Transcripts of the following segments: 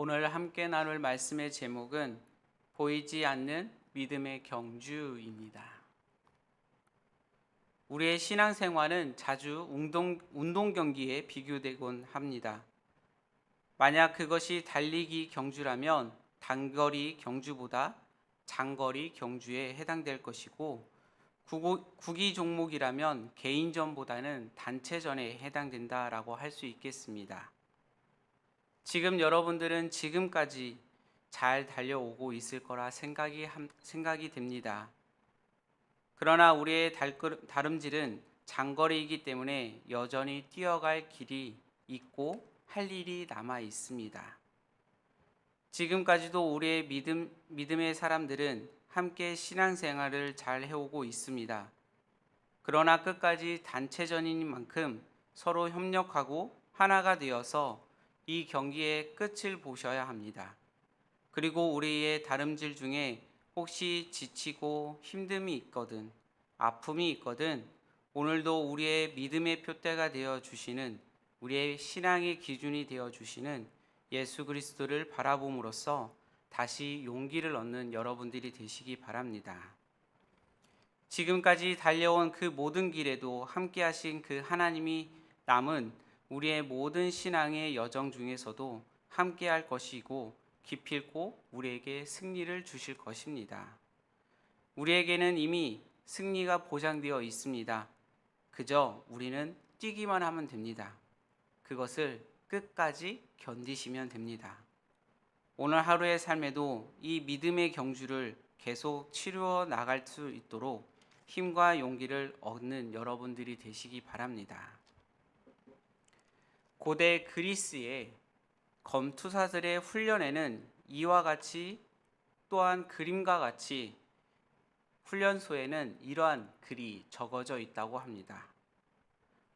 오늘 함께 나눌 말씀의 제목은 보이지 않는 믿음의 경주입니다. 우리의 신앙생활은 자주 운동, 운동 경기에 비교되곤 합니다. 만약 그것이 달리기 경주라면 단거리 경주보다 장거리 경주에 해당될 것이고 구기 종목이라면 개인전보다는 단체전에 해당된다라고 할 수 있겠습니다. 지금 여러분들은 지금까지 잘 달려오고 있을 거라 생각이 함- 생각이 됩니다. 그러나 우리의 다름질은 장거리이기 때문에 여전히 뛰어갈 길이 있고 할 일이 남아 있습니다. 지금까지도 우리의 믿음, 믿음의 사람들은 함께 신앙생활을 잘 해오고 있습니다. 그러나 끝까지 단체전인 만큼 서로 협력하고 하나가 되어서 이 경기의 끝을 보셔야 합니다. 그리고 우리의 다름질 중에 혹시 지치고 힘듦이 있거든, 아픔이 있거든, 오늘도 우리의 믿음의 표대가 되어 주시는 우리의 신앙의 기준이 되어 주시는 예수 그리스도를 바라봄으로써 다시 용기를 얻는 여러분들이 되시기 바랍니다. 지금까지 달려온 그 모든 길에도 함께 하신 그 하나님이 남은 우리의 모든 신앙의 여정 중에서도 함께 할 것이고 기필코 우리에게 승리를 주실 것입니다. 우리에게는 이미 승리가 보장되어 있습니다. 그저 우리는 뛰기만 하면 됩니다. 그것을 끝까지 견디시면 됩니다. 오늘 하루의 삶에도 이 믿음의 경주를 계속 치루어 나갈 수 있도록 힘과 용기를 얻는 여러분들이 되시기 바랍니다. 고대 그리스의 검투사들의 훈련에는 이와 같이 또한 그림과 같이 훈련소에는 이러한 글이 적어져 있다고 합니다.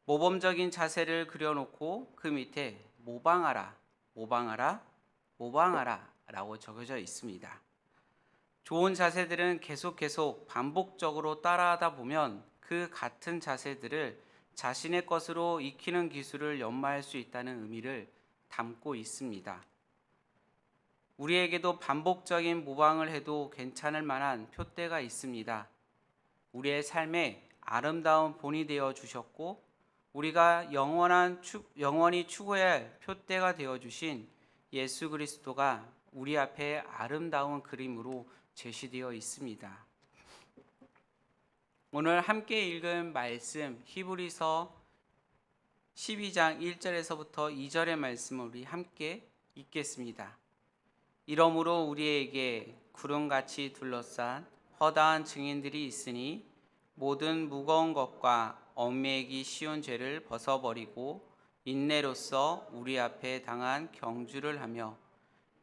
모범적인 자세를 그려놓고 그 밑에 모방하라, 모방하라, 모방하라 라고 적혀져 있습니다. 좋은 자세들은 계속 계속 반복적으로 따라하다 보면 그 같은 자세들을 자신의 것으로 익히는 기술을 연마할 수 있다는 의미를 담고 있습니다. 우리에게도 반복적인 모방을 해도 괜찮을 만한 표대가 있습니다. 우리의 삶에 아름다운 본이 되어 주셨고 우리가 영원한 추, 영원히 추구해야 할 표대가 되어 주신 예수 그리스도가 우리 앞에 아름다운 그림으로 제시되어 있습니다. 오늘 함께 읽은 말씀 히브리서 12장 1절에서부터 2절의 말씀을 우리 함께 읽겠습니다. 이러므로 우리에게 구름같이 둘러싼 허다한 증인들이 있으니 모든 무거운 것과 얽매이기 쉬운 죄를 벗어버리고 인내로서 우리 앞에 당한 경주를 하며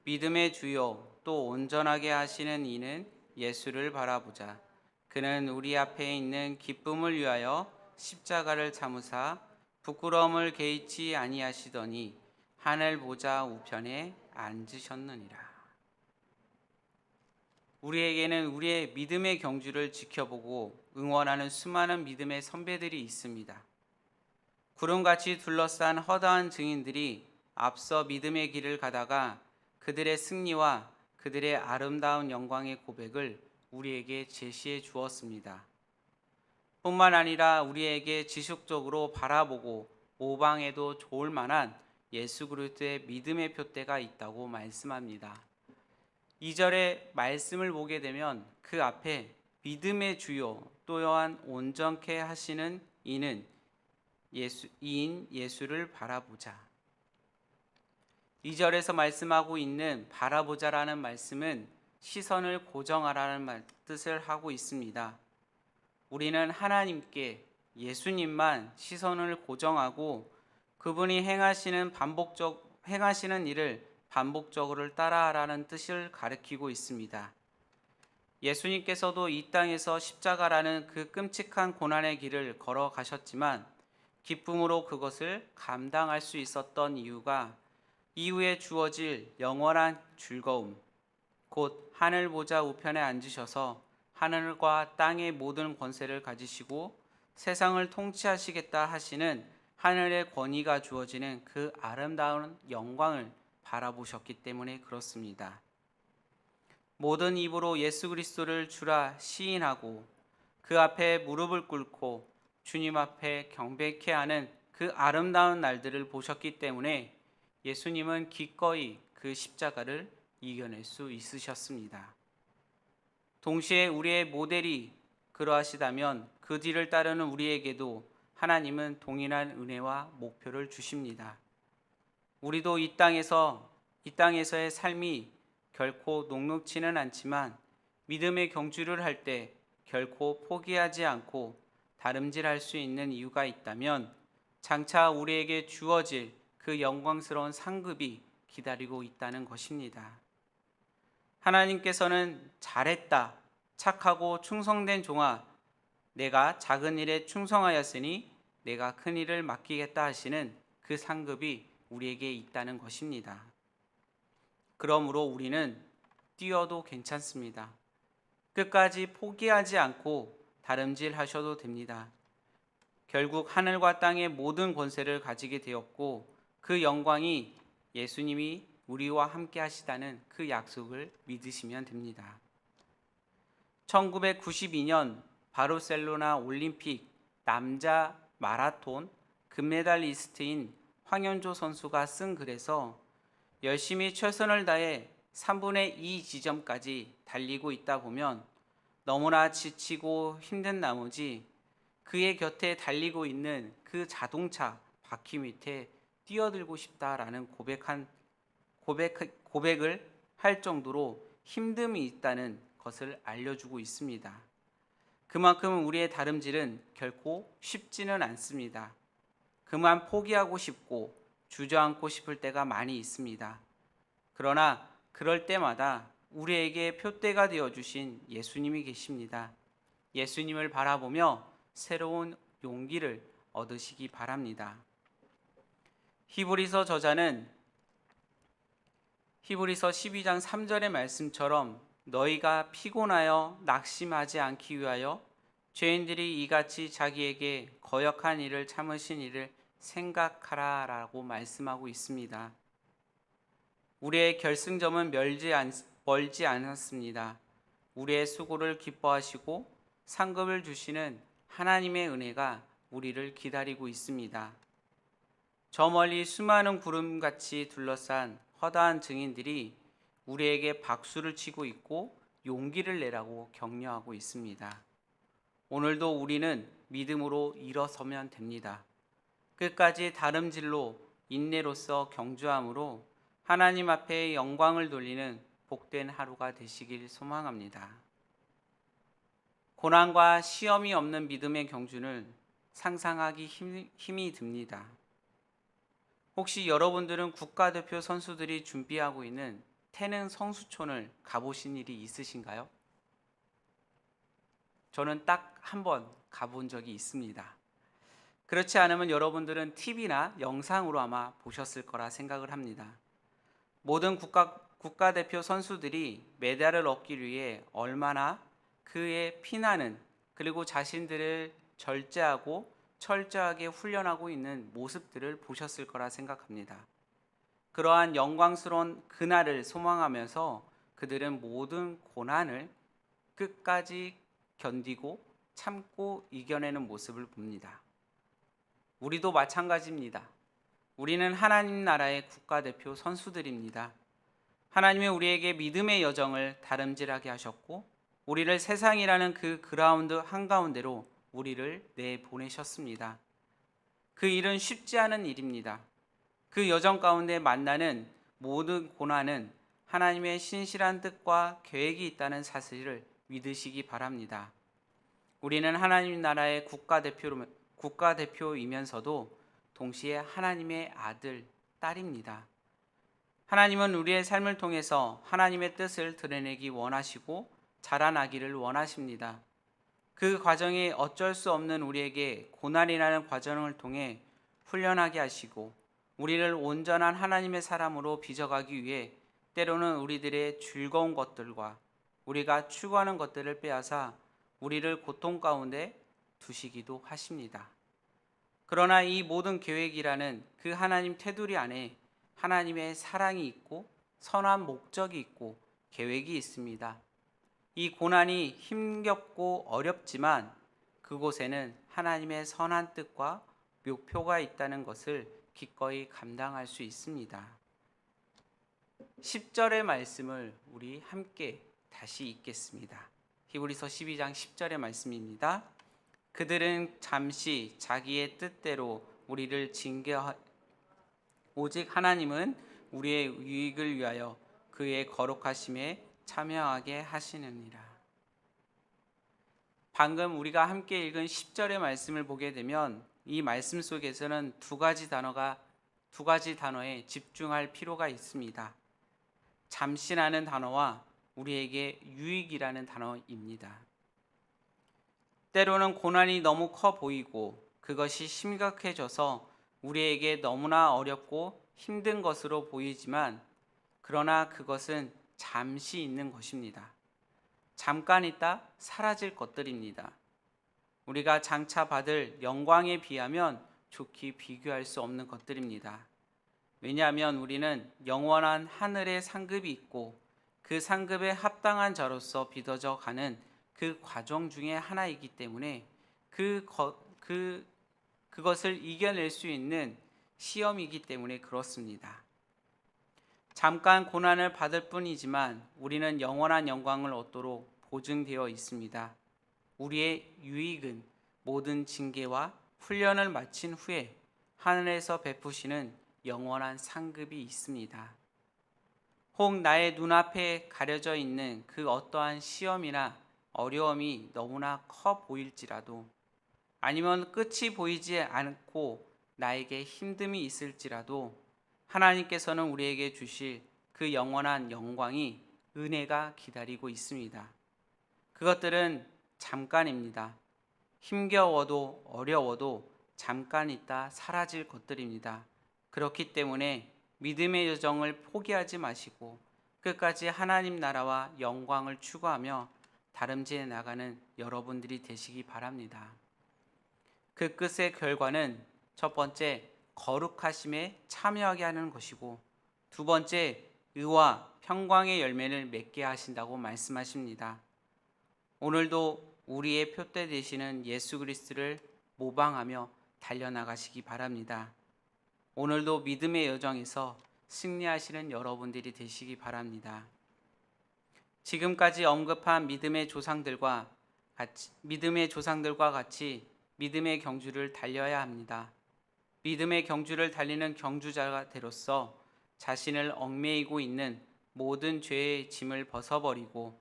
믿음의 주요 또 온전하게 하시는 이는 예수를 바라보자. 그는 우리 앞에 있는 기쁨을 위하여 십자가를 참으사 부끄러움을 개의치 아니하시더니 하늘 보좌 우편에 앉으셨느니라. 우리에게는 우리의 믿음의 경주를 지켜보고 응원하는 수많은 믿음의 선배들이 있습니다. 구름같이 둘러싼 허다한 증인들이 앞서 믿음의 길을 가다가 그들의 승리와 그들의 아름다운 영광의 고백을 우리에게 제시해 주었습니다. 뿐만 아니라 우리에게 지속적으로 바라보고 모방해도 좋을 만한 예수 그리스도의 믿음의 표대가 있다고 말씀합니다. 2절의 말씀을 보게 되면 그 앞에 믿음의 주요 또한 온전케 하시는 이는 예수 이인 예수를 바라보자. 2절에서 말씀하고 있는 바라보자라는 말씀은 시선을 고정하라는 말, 뜻을 하고 있습니다. 우리는 하나님께 예수님만 시선을 고정하고 그분이 행하시는 반복적 행하시는 일을 반복적으로 따라하라는 뜻을 가리키고 있습니다. 예수님께서도 이 땅에서 십자가라는 그 끔찍한 고난의 길을 걸어가셨지만 기쁨으로 그것을 감당할 수 있었던 이유가 이후에 주어질 영원한 즐거움, 곧 하늘 보좌 우편에 앉으셔서 하늘과 땅의 모든 권세를 가지시고 세상을 통치하시겠다 하시는 하늘의 권위가 주어지는 그 아름다운 영광을 바라보셨기 때문에 그렇습니다. 모든 입으로 예수 그리스도를 주라 시인하고 그 앞에 무릎을 꿇고 주님 앞에 경배케 하는 그 아름다운 날들을 보셨기 때문에 예수님은 기꺼이 그 십자가를 이겨낼 수 있으셨습니다. 동시에 우리의 모델이 그러하시다면 그 뒤를 따르는 우리에게도 하나님은 동일한 은혜와 목표를 주십니다. 우리도 이 땅에서 이 땅에서의 삶이 결코 녹록치는 않지만 믿음의 경주를 할 때 결코 포기하지 않고 다름질할 수 있는 이유가 있다면 장차 우리에게 주어질 그 영광스러운 상급이 기다리고 있다는 것입니다. 하나님께서는 잘했다, 착하고 충성된 종아, 내가 작은 일에 충성하였으니 내가 큰 일을 맡기겠다 하시는 그 상급이 우리에게 있다는 것입니다. 그러므로 우리는 뛰어도 괜찮습니다. 끝까지 포기하지 않고 다름질 하셔도 됩니다. 결국 하늘과 땅의 모든 권세를 가지게 되었고 그 영광이 예수님이 우리와 함께 하시다는 그 약속을 믿으시면 됩니다. 1992년 바르셀로나 올림픽 남자 마라톤 금메달리스트인 황현조 선수가 쓴 글에서 열심히 최선을 다해 3분의 2 지점까지 달리고 있다 보면 너무나 지치고 힘든 나머지 그의 곁에 달리고 있는 그 자동차 바퀴 밑에 뛰어들고 싶다라는 고백한 고백 고백을 할 정도로 힘듦이 있다는 것을 알려주고 있습니다. 그만큼 우리의 다름질은 결코 쉽지는 않습니다. 그만 포기하고 싶고 주저앉고 싶을 때가 많이 있습니다. 그러나 그럴 때마다 우리에게 표대가 되어 주신 예수님이 계십니다. 예수님을 바라보며 새로운 용기를 얻으시기 바랍니다. 히브리서 저자는 히브리서 12장 3절의 말씀처럼 너희가 피곤하여 낙심하지 않기 위하여 죄인들이 이같이 자기에게 거역한 일을 참으신 일을 생각하라라고 말씀하고 있습니다. 우리의 결승점은 멀지, 않, 멀지 않았습니다. 우리의 수고를 기뻐하시고 상급을 주시는 하나님의 은혜가 우리를 기다리고 있습니다. 저 멀리 수많은 구름같이 둘러싼 허다한 증인들이 우리에게 박수를 치고 있고 용기를 내라고 격려하고 있습니다. 오늘도 우리는 믿음으로 일어서면 됩니다. 끝까지 다름질로 인내로서 경주함으로 하나님 앞에 영광을 돌리는 복된 하루가 되시길 소망합니다. 고난과 시험이 없는 믿음의 경주는 상상하기 힘, 힘이 듭니다. 혹시 여러분들은 국가대표 선수들이 준비하고 있는 태릉 성수촌을 가보신 일이 있으신가요? 저는 딱 한 번 가본 적이 있습니다. 그렇지 않으면 여러분들은 TV나 영상으로 아마 보셨을 거라 생각을 합니다. 모든 국가, 국가대표 선수들이 메달을 얻기 위해 얼마나 그의 피나는 그리고 자신들을 절제하고 철저하게 훈련하고 있는 모습들을 보셨을 거라 생각합니다. 그러한 영광스러운 그날을 소망하면서 그들은 모든 고난을 끝까지 견디고 참고 이겨내는 모습을 봅니다. 우리도 마찬가지입니다. 우리는 하나님 나라의 국가대표 선수들입니다. 하나님이 우리에게 믿음의 여정을 다름질하게 하셨고, 우리를 세상이라는 그 그라운드 한가운데로 우리를 내보내셨습니다. 그 일은 쉽지 않은 일입니다. 그 여정 가운데 만나는 모든 고난은 하나님의 신실한 뜻과 계획이 있다는 사실을 믿으시기 바랍니다. 우리는 하나님 나라의 국가대표, 국가대표이면서도 동시에 하나님의 아들, 딸입니다. 하나님은 우리의 삶을 통해서 하나님의 뜻을 드러내기 원하시고 자라나기를 원하십니다. 그 과정이 어쩔 수 없는 우리에게 고난이라는 과정을 통해 훈련하게 하시고 우리를 온전한 하나님의 사람으로 빚어가기 위해 때로는 우리들의 즐거운 것들과 우리가 추구하는 것들을 빼앗아 우리를 고통 가운데 두시기도 하십니다. 그러나 이 모든 계획이라는 그 하나님 테두리 안에 하나님의 사랑이 있고 선한 목적이 있고 계획이 있습니다. 이 고난이 힘겹고 어렵지만 그곳에는 하나님의 선한 뜻과 목표가 있다는 것을 기꺼이 감당할 수 있습니다. 10절의 말씀을 우리 함께 다시 읽겠습니다. 히브리서 12장 10절의 말씀입니다. 그들은 잠시 자기의 뜻대로 우리를 징계하 오직 하나님은 우리의 유익을 위하여 그의 거룩하심에 참여하게 하시느니라. 방금 우리가 함께 읽은 10절의 말씀을 보게 되면 이 말씀 속에서는 두 가지 단어가 두 가지 단어에 집중할 필요가 있습니다. 잠시라는 단어와 우리에게 유익이라는 단어입니다. 때로는 고난이 너무 커 보이고 그것이 심각해져서 우리에게 너무나 어렵고 힘든 것으로 보이지만 그러나 그것은 잠시 있는 것입니다. 잠깐 있다 사라질 것들입니다. 우리가 장차 받을 영광에 비하면 좋게 비교할 수 없는 것들입니다. 왜냐하면 우리는 영원한 하늘의 상급이 있고 그 상급에 합당한 자로서 빚어져 가는 그 과정 중에 하나이기 때문에 그, 거, 그 그것을 이겨낼 수 있는 시험이기 때문에 그렇습니다. 잠깐 고난을 받을 뿐이지만 우리는 영원한 영광을 얻도록 보증되어 있습니다. 우리의 유익은 모든 징계와 훈련을 마친 후에 하늘에서 베푸시는 영원한 상급이 있습니다. 혹 나의 눈앞에 가려져 있는 그 어떠한 시험이나 어려움이 너무나 커 보일지라도 아니면 끝이 보이지 않고 나에게 힘듦이 있을지라도 하나님께서는 우리에게 주실 그 영원한 영광이 은혜가 기다리고 있습니다. 그것들은 잠깐입니다. 힘겨워도 어려워도 잠깐 있다 사라질 것들입니다. 그렇기 때문에 믿음의 여정을 포기하지 마시고 끝까지 하나님 나라와 영광을 추구하며 다름질해 나가는 여러분들이 되시기 바랍니다. 그 끝의 결과는 첫 번째 거룩하심에 참여하게 하는 것이고 두 번째 의와 평강의 열매를 맺게 하신다고 말씀하십니다. 오늘도 우리의 표대 되시는 예수 그리스도를 모방하며 달려나가시기 바랍니다. 오늘도 믿음의 여정에서 승리하시는 여러분들이 되시기 바랍니다. 지금까지 언급한 믿음의 조상들과 같이 믿음의 조상들과 같이 믿음의 경주를 달려야 합니다. 믿음의 경주를 달리는 경주자가 되로서 자신을 얽매이고 있는 모든 죄의 짐을 벗어버리고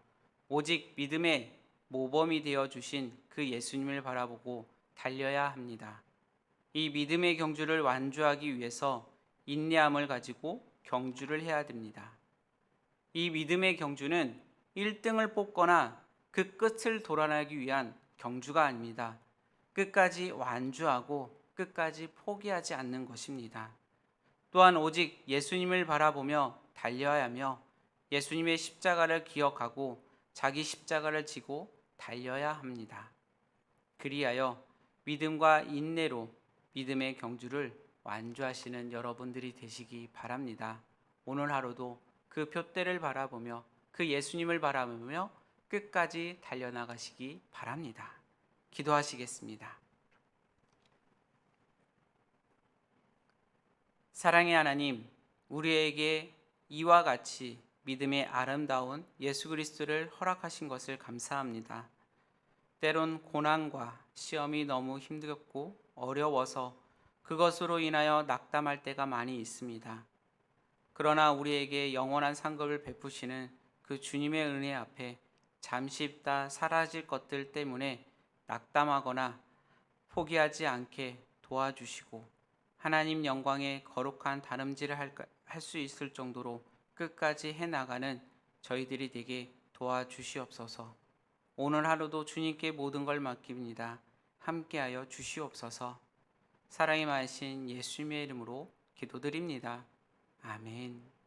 오직 믿음의 모범이 되어 주신 그 예수님을 바라보고 달려야 합니다. 이 믿음의 경주를 완주하기 위해서 인내함을 가지고 경주를 해야 됩니다. 이 믿음의 경주는 1등을 뽑거나 그 끝을 돌아나기 위한 경주가 아닙니다. 끝까지 완주하고 끝까지 포기하지 않는 것입니다. 또한 오직 예수님을 바라보며 달려야 하며 예수님의 십자가를 기억하고 자기 십자가를 지고 달려야 합니다. 그리하여 믿음과 인내로 믿음의 경주를 완주하시는 여러분들이 되시기 바랍니다. 오늘 하루도 그 표대를 바라보며 그 예수님을 바라보며 끝까지 달려나가시기 바랍니다. 기도하시겠습니다. 사랑의 하나님, 우리에게 이와 같이 믿음의 아름다운 예수 그리스도를 허락하신 것을 감사합니다. 때론 고난과 시험이 너무 힘들고 어려워서 그것으로 인하여 낙담할 때가 많이 있습니다. 그러나 우리에게 영원한 상급을 베푸시는 그 주님의 은혜 앞에 잠시 있다 사라질 것들 때문에 낙담하거나 포기하지 않게 도와주시고 하나님 영광의 거룩한 다름질을 할 수 있을 정도로 끝까지 해 나가는 저희들이 되게 도와주시옵소서. 오늘 하루도 주님께 모든 걸 맡깁니다. 함께하여 주시옵소서. 사랑이 많으신 예수님의 이름으로 기도드립니다. 아멘.